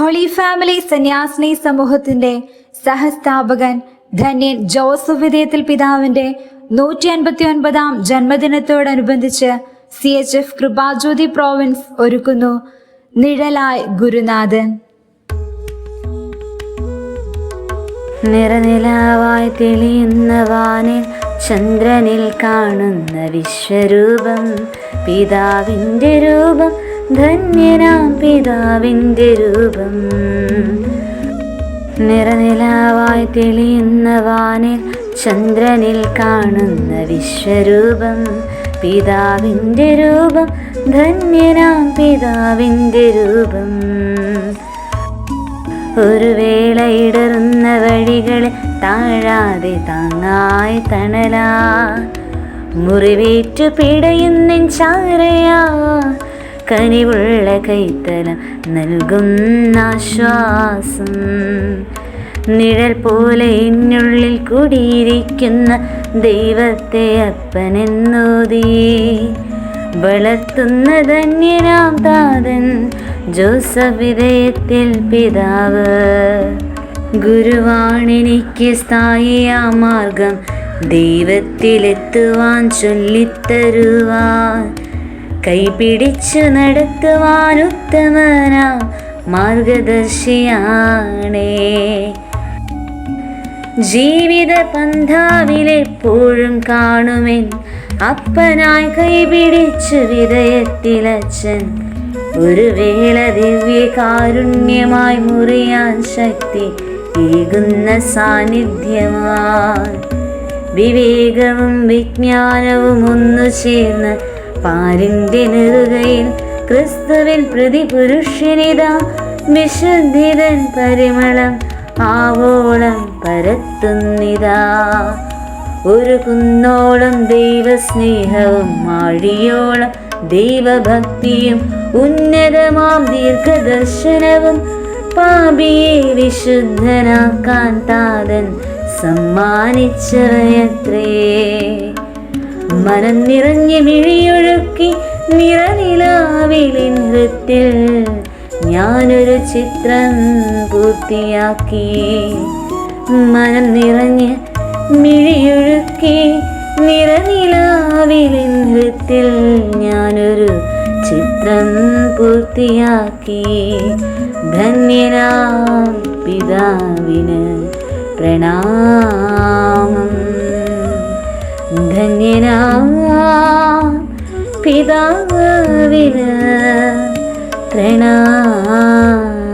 Holy family സന്യാസിനി സമൂഹത്തിന്റെ സഹസ്ഥാപകൻ ധന്യൻ Joseph വിധേയത്തിൽ പിതാവിന്റെ നൂറ്റി അൻപത്തി ഒൻപതാം ജന്മദിനത്തോടനുബന്ധിച്ച് C H F Kripajyothi province ഒരുക്കുന്നു. നിഴലായ് ഗുരുനാഥൻ. നിറനിലാവായി തെളിയുന്ന വാനിൽ ചന്ദ്രനിൽ കാണുന്ന വിശ്വരൂപം പിതാവിന്റെ രൂപം ധന്യനാം പിതാവിന്റെ രൂപം. നിറനിലാവായി തെളിയുന്ന വാനിൽ ചന്ദ്രനിൽ കാണുന്ന വിശ്വരൂപം. പിതാവിന്റെ രൂപം ധന്യനാം പിതാവിന്റെ രൂപം. ഒരു വേള ഇടറുന്ന വഴികളെ താഴാതെ താങ്ങായി തണലാ. മുറിവേറ്റു പിടയുന്നെൻ ചാരയാ. കനിവുള്ള കൈത്തലം നൽകുന്ന ആശ്വാസം. നിഴൽ പോലെ എന്നുള്ളിൽ കൂടിയിരിക്കുന്ന ദൈവത്തെ അപ്പനെന്നോതി. വളർത്തുന്ന ധന്യനാം താതൻ ജോസഫ് വിധേയത്തിൽ പിതാവ്. ഗുരുവാണെനിക്ക് സ്ഥായിയ മാർഗം ദൈവത്തിലെത്തുവാൻ ചൊല്ലിത്തരുവാൻ. കൈപിടിച്ചു നടത്തുവാൻ ഉത്തമനാ മാർഗദർശിയാണേ. ജീവിത പന്ഥാവിലെപ്പോഴും കാണുമെൻ അപ്പനായി കൈപിടിച്ചു വിതയത്തിലച്ഛൻ ഒരു വേള ദിവ്യ കാരുണ്യമായി മുറിയാൻ ശക്തി ഏകുന്ന സാന്നിധ്യമായി വിവേകവും വിജ്ഞാനവും ഒന്നു ചേർന്ന് പാലിന്റെ നെറുകയിൽ ക്രിസ്തുവിൻ പ്രതിപുരുഷനിതാ വിശുദ്ധിതൻ പരിമളം ആവോളം പരത്തുന്നിതാ. ഒരു കുന്നോളം ദൈവസ്നേഹവും മാഴിയോളം ദൈവഭക്തിയും ഉന്നതമാം ദീർഘദർശനവും പാപിയെ വിശുദ്ധനാക്കാൻ താതൻ സമ്മാനിച്ചവയത്രേ. മനം നിറഞ്ഞ് മിഴിയൊഴുക്കി നിറനിലാവിലെ നിറത്തിൽ ഞാനൊരു ചിത്രം പൂർത്തിയാക്കി. മനം നിറഞ്ഞ് മിഴിയൊഴുക്കി നിറനിലാവിലെ നിറത്തിൽ ഞാനൊരു ചിത്രം പൂർത്തിയാക്കി. ധന്യനാം പിതാവിന് പ്രണാമം. പിതാവിന് പ്രണാമം